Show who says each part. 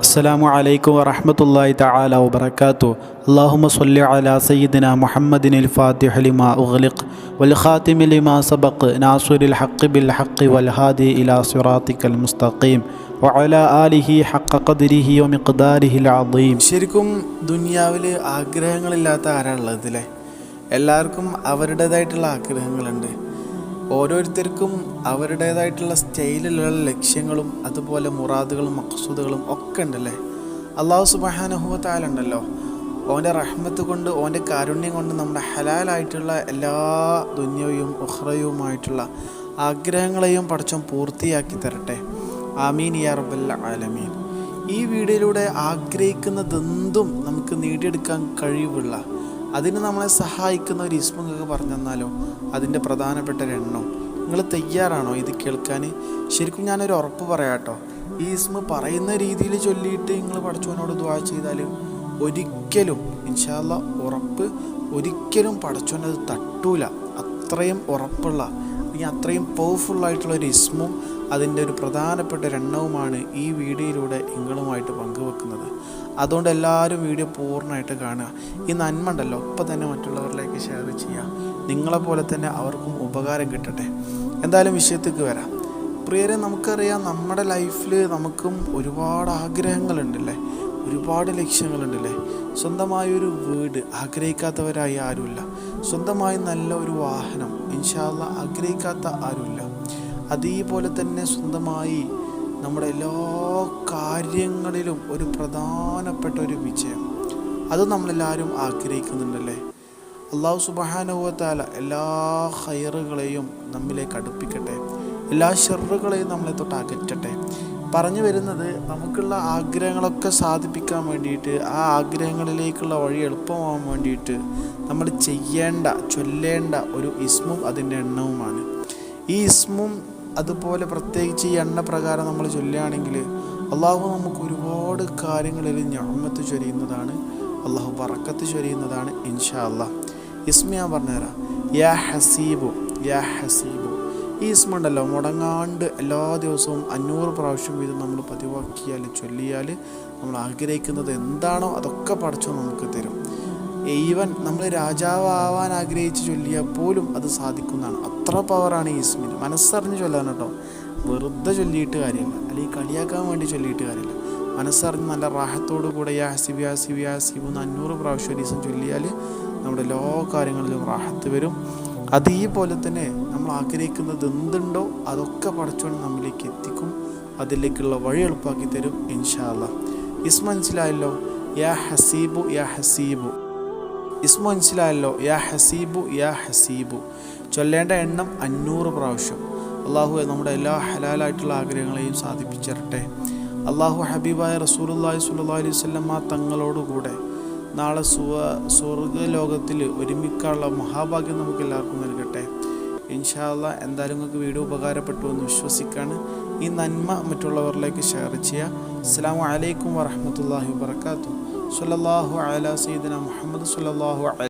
Speaker 1: അസ്സാം വലൈക്കും വറഹമത്തല്ലാഹി തആല വബർക്കാത്തു അള്ളാഹുമ സല്ലി അലാ സയ്യിദിന മുഹമ്മദിൻ അൽ ഫാത്തിഹ ലിമാ ഉഗ്ലിഖ് വൽ ഖാതിമി ലിമാ സബഖ് നാസുരിൽ ഹഖ് ബിൽ ഹഖ് വൽ ഹാദി ഇലാ മുസ്തഖീം വഅല ആലിഹി ഹഖ ഖദ്രിഹി
Speaker 2: ശരിക്കും ദുനിയാവിൽ ആഗ്രഹങ്ങളില്ലാത്ത ആരാണുള്ളത് അല്ലേ എല്ലാവർക്കും അവരുടേതായിട്ടുള്ള ആഗ്രഹങ്ങളുണ്ട്. ഓരോരുത്തർക്കും അവരുടേതായിട്ടുള്ള സ്റ്റൈലിലുള്ള ലക്ഷ്യങ്ങളും അതുപോലെ മുറാദുകളും മക്സൂദുകളും ഒക്കെ ഉണ്ടല്ലേ? അള്ളാഹു സുബഹാനുഭവത്താലുണ്ടല്ലോ ഓന്റെ റഹ്മത്ത് കൊണ്ട് ഓന്റെ കാരുണ്യം കൊണ്ട് നമ്മുടെ ഹലാലായിട്ടുള്ള എല്ലാ ദുന്യവും ഉഹ്റയുമായിട്ടുള്ള ആഗ്രഹങ്ങളെയും പടച്ചം പൂർത്തിയാക്കി തരട്ടെ. ആമീൻ യാ റബ്ബൽ ആലമീൻ. ഈ വീഡിയോയിലൂടെ ആഗ്രഹിക്കുന്നതെന്തും നമുക്ക് നേടിയെടുക്കാൻ കഴിവുള്ള അതിന് നമ്മളെ സഹായിക്കുന്ന ഒരു ഇസ്മ നിങ്ങൾക്ക് പറഞ്ഞു തന്നാലോ? അതിന്റെ പ്രധാനപ്പെട്ട എണ്ണം. നിങ്ങൾ തയ്യാറാണോ ഇത് കേൾക്കാൻ? ശരിക്കും ഞാനൊരു ഉറപ്പ് പറയാട്ടോ ഈ ഇസ്മ പറയുന്ന രീതിയിൽ ചൊല്ലിയിട്ട് നിങ്ങൾ പഠിച്ചവനോട് ദ്വാ ചെയ്താൽ ഒരിക്കലും ഇൻഷാല്ല ഉറപ്പ് ഒരിക്കലും പഠിച്ചവനത് തട്ടൂല. അത്രയും ഉറപ്പുള്ള അല്ലെങ്കിൽ അത്രയും പവർഫുൾ ആയിട്ടുള്ള ഒരു ഇസ്മും അതിന്റെ ഒരു പ്രധാനപ്പെട്ട രണ്ടവുമാണ് ഈ വീഡിയോയിലൂടെ നിങ്ങളുമായിട്ട് പങ്കുവെക്കുന്നത്. അതുകൊണ്ട് എല്ലാവരും വീഡിയോ പൂർണമായിട്ട് കാണുക. ഈ നന്മ ഉണ്ടല്ലോ. ഒപ്പം തന്നെ മറ്റുള്ളവരിലേക്ക് ഷെയർ ചെയ്യുക. നിങ്ങളെപ്പോലെ തന്നെ അവർക്കും ഉപകാരം കിട്ടട്ടെ. എന്തായാലും വിഷയത്തേക്ക് വരാം. പ്രിയരെ നമുക്കറിയാം നമ്മുടെ ലൈഫിൽ നമുക്കും ഒരുപാട് ആഗ്രഹങ്ങളുണ്ടല്ലേ? ഒരുപാട് ലക്ഷ്യങ്ങളുണ്ടല്ലേ? സ്വന്തമായ ഒരു വീട് ആഗ്രഹിക്കാത്തവരായി ആരുമില്ല. സ്വന്തമായി നല്ല ഒരു വാഹനം ഇൻഷാല്ല ആഗ്രഹിക്കാത്ത ആരുമില്ല. അതേപോലെ തന്നെ സ്വന്തമായി നമ്മുടെ എല്ലാ കാര്യങ്ങളിലും ഒരു പ്രധാനപ്പെട്ട ഒരു വിജയം. അത് നമ്മളെല്ലാവരും ആഗ്രഹിക്കുന്നുണ്ടല്ലേ? അള്ളാഹു സുബഹാനുഭവത്താല എല്ലാ ഹയറുകളെയും നമ്മിലേക്ക് അടുപ്പിക്കട്ടെ. എല്ലാ ഷെറുകളെയും നമ്മളെ തൊട്ട് അകറ്റട്ടെ. പറഞ്ഞു വരുന്നത് നമുക്കുള്ള ആഗ്രഹങ്ങളൊക്കെ സാധിപ്പിക്കാൻ വേണ്ടിയിട്ട് ആ ആഗ്രഹങ്ങളിലേക്കുള്ള വഴി എളുപ്പമാകാൻ വേണ്ടിയിട്ട് നമ്മൾ ചെയ്യേണ്ട ചൊല്ലേണ്ട ഒരു ഇസ്മും അതിന്റെ എണ്ണവുമാണ്. ഈ ഇസ്മും അതുപോലെ പ്രത്യേകിച്ച് ഈ എണ്ണ പ്രകാരം നമ്മൾ ചൊല്ലുകയാണെങ്കിൽ അള്ളാഹു നമുക്ക് ഒരുപാട് കാര്യങ്ങളിൽ ഞമ്മത്ത് ചൊരിയുന്നതാണ്. അള്ളാഹു പറക്കത്ത് ചൊരിയുന്നതാണ് ഇൻഷാ അള്ളാഹ് ഇസ്മ ഞാൻ പറഞ്ഞുതരാം. യാ ഹസീബു യാ ഹസീബു. ഈ ഇസ്മ ഉണ്ടല്ലോ മുടങ്ങാണ്ട് എല്ലാ ദിവസവും അഞ്ഞൂറ് പ്രാവശ്യം വീതം നമ്മൾ പതിവാക്കിയാൽ ചൊല്ലിയാൽ നമ്മൾ ആഗ്രഹിക്കുന്നത് എന്താണോ അതൊക്കെ പഠിച്ചോ നമുക്ക് തരും. ഈവൻ നമ്മൾ രാജാവാൻ ആഗ്രഹിച്ച് ചൊല്ലിയാൽ പോലും അത് സാധിക്കുന്നതാണ്. അത്ര പവറാണ് ഈ ഇസ്മിന് മനസ്സറിഞ്ഞ് ചൊല്ലാൻ കേട്ടോ. വെറുതെ ചൊല്ലിയിട്ട് കാര്യമില്ല. അല്ലെങ്കിൽ കളിയാക്കാൻ വേണ്ടി ചൊല്ലിയിട്ട് കാര്യമില്ല. മനസ്സറിഞ്ഞ് നല്ല റാഹത്തോടു കൂടെ യാ ഹസിബ് ഹസിബ് എന്ന് അഞ്ഞൂറ് പ്രാവശ്യം ഒരു ദിവസം ചൊല്ലിയാൽ നമ്മുടെ എല്ലാ കാര്യങ്ങളിലും റാഹത്ത് വരും. അതേപോലെ തന്നെ നമ്മൾ ആഗ്രഹിക്കുന്നത് എന്തുണ്ടോ അതൊക്കെ പഠിച്ചുകൊണ്ട് നമ്മിലേക്ക് എത്തിക്കും. അതിലേക്കുള്ള വഴി എളുപ്പമാക്കി തരും ഇൻഷാല്ല ഇസ് മനസ്സിലായല്ലോ? യാ ഹസീബു യാ ഹസീബു. ഇസ്മ മനസ്സിലായല്ലോ യാ ഹസീബു യാ ഹസീബു. ചൊല്ലേണ്ട എണ്ണം അഞ്ഞൂറ് പ്രാവശ്യം. അള്ളാഹു നമ്മുടെ എല്ലാ ഹലാലായിട്ടുള്ള ആഗ്രഹങ്ങളെയും സാധിപ്പിച്ചിരട്ടെ. അള്ളാഹു ഹബീബായ റസൂലുല്ലാഹി സ്വല്ലല്ലാഹി അലൈഹി വസല്ലമ തങ്ങളോടുകൂടെ നാളെ സുവ സ്വർഗലോകത്തിൽ ഒരുമിക്കാനുള്ള മഹാഭാഗ്യം നമുക്ക് എല്ലാവർക്കും നൽകട്ടെ. ഇൻഷാല്ല എന്തായാലും നിങ്ങൾക്ക് വീഡിയോ ഉപകാരപ്പെട്ടു എന്ന് വിശ്വസിക്കാണ്. ഈ നന്മ മറ്റുള്ളവരിലേക്ക് ഷെയർ ചെയ്യുക. അസ്സാം വലൈക്കും വറഹമത്തല്ലാഹി صلى الله على سيدنا محمد صلى الله عليه